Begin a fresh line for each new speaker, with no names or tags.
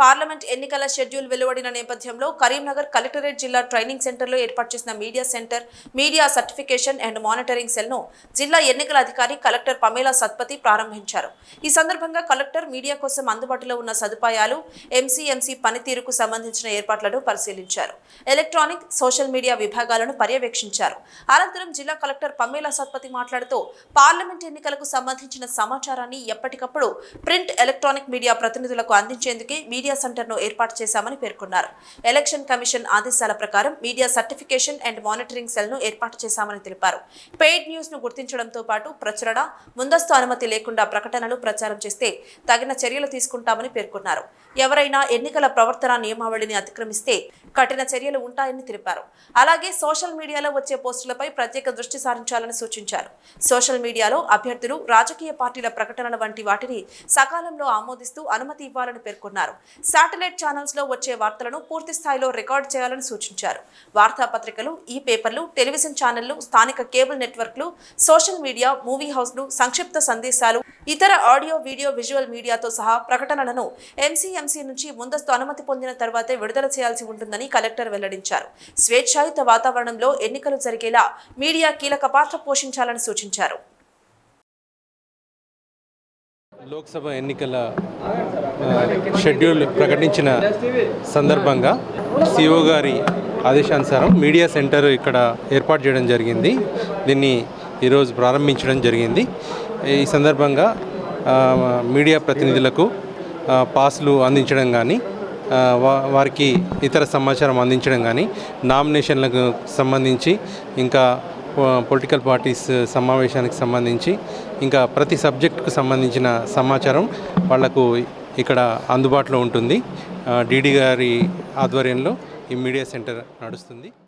Parliament ఎన్నికల schedule వెలువడిన నేపథ్యంలో కరీంనగర్ కలెక్టరేట్ జిల్లా ట్రైనింగ్ సెంటర్లో ఏర్పాటు చేసిన media centre media certification and monitoring సెల్ను జిల్లా ఎన్నికల అధికారి కలెక్టర్ పమేలా సత్పతి ప్రారంభించారు. ఈ సందర్భంగా కలెక్టర్ మీడియా కోసం అందుబాటులో ఉన్న సదుపాయాలు ఎంసీఎంసీ పనితీరుకు సంబంధించిన ఏర్పాట్లను పరిశీలించారు. ఎలక్ట్రానిక్ సోషల్ మీడియా విభాగాలను పర్యవేక్షించారు. అనంతరం జిల్లా కలెక్టర్ పమేలా సత్పతి మాట్లాడుతూ పార్లమెంట్ ఎన్నికలకు సంబంధించిన సమాచారాన్ని ఎప్పటికప్పుడు ప్రింట్ ఎలక్ట్రానిక్ మీడియా ప్రతినిధులకు అందించేందుకే మీడియా మీడియా సెంటర్ను ఏర్పాటు చేశామని పేర్కొన్నారు. ఎలక్షన్ కమిషన్ ఆదేశాల ప్రకారం మీడియా సర్టిఫికేషన్ అండ్ మానిటరింగ్ సెల్ను ఏర్పాటు చేశామని తెలిపారు. పెయిడ్ న్యూస్ను గుర్తించడంతో పాటు ప్రచురణ ముందస్తు అనుమతి లేకుండా ప్రకటనలు ప్రచారం చేస్తే తగిన చర్యలు తీసుకుంటామని పేర్కొన్నారు. ఎవరైనా ఎన్నికల ప్రవర్తన నియమావళిని అతిక్రమిస్తే కఠిన చర్యలు ఉంటాయని తెలిపారు. అలాగే సోషల్ మీడియాలో వచ్చే పోస్టులపై ప్రత్యేక దృష్టి సారించాలని సూచించారు. సోషల్ మీడియాలో అభ్యర్థులు రాజకీయ పార్టీల ప్రకటనల వంటి వాటిని సకాలంలో ఆమోదిస్తూ అనుమతి ఇవ్వాలని పేర్కొన్నారు. శాటిలైట్ ఛానల్స్లో వచ్చే వార్తలను పూర్తి స్థాయిలో రికార్డ్ చేయాలని సూచించారు. వార్తాపత్రికలు ఈ పేపర్లు టెలివిజన్ ఛానళ్ళు స్థానిక కేబుల్ నెట్వర్క్లు సోషల్ మీడియా మూవీ హౌస్లు సంక్షిప్త సందేశాలు ఇతర ఆడియో వీడియో విజువల్ మీడియాతో సహా ప్రకటనలను ఎంసీఎంసీ నుంచి ముందస్తు అనుమతి పొందిన తర్వాతే విడుదల చేయాల్సి ఉంటుందని కలెక్టర్ వెల్లడించారు. స్వేచ్ఛాయుత వాతావరణంలో ఎన్నికలు జరిగేలా మీడియా కీలక పాత్ర పోషించాలని సూచించారు.
లోక్సభ ఎన్నికల షెడ్యూల్ ప్రకటించిన సందర్భంగా సిఓ గారి ఆదేశానుసారం మీడియా సెంటర్ ఇక్కడ ఏర్పాటు చేయడం జరిగింది. దీన్ని ఈరోజు ప్రారంభించడం జరిగింది. ఈ సందర్భంగా మీడియా ప్రతినిధులకు పాస్లు అందించడం కానీ వారికి ఇతర సమాచారం అందించడం కానీ నామినేషన్లకు సంబంధించి ఇంకా పొలిటికల్ పార్టీస్ సమావేశానికి సంబంధించి ఇంకా ప్రతి సబ్జెక్టుకు సంబంధించిన సమాచారం వాళ్ళకు ఇక్కడ అందుబాటులో ఉంటుంది. డీడీ గారి ఆధ్వర్యంలో ఈ మీడియా సెంటర్ నడుస్తుంది.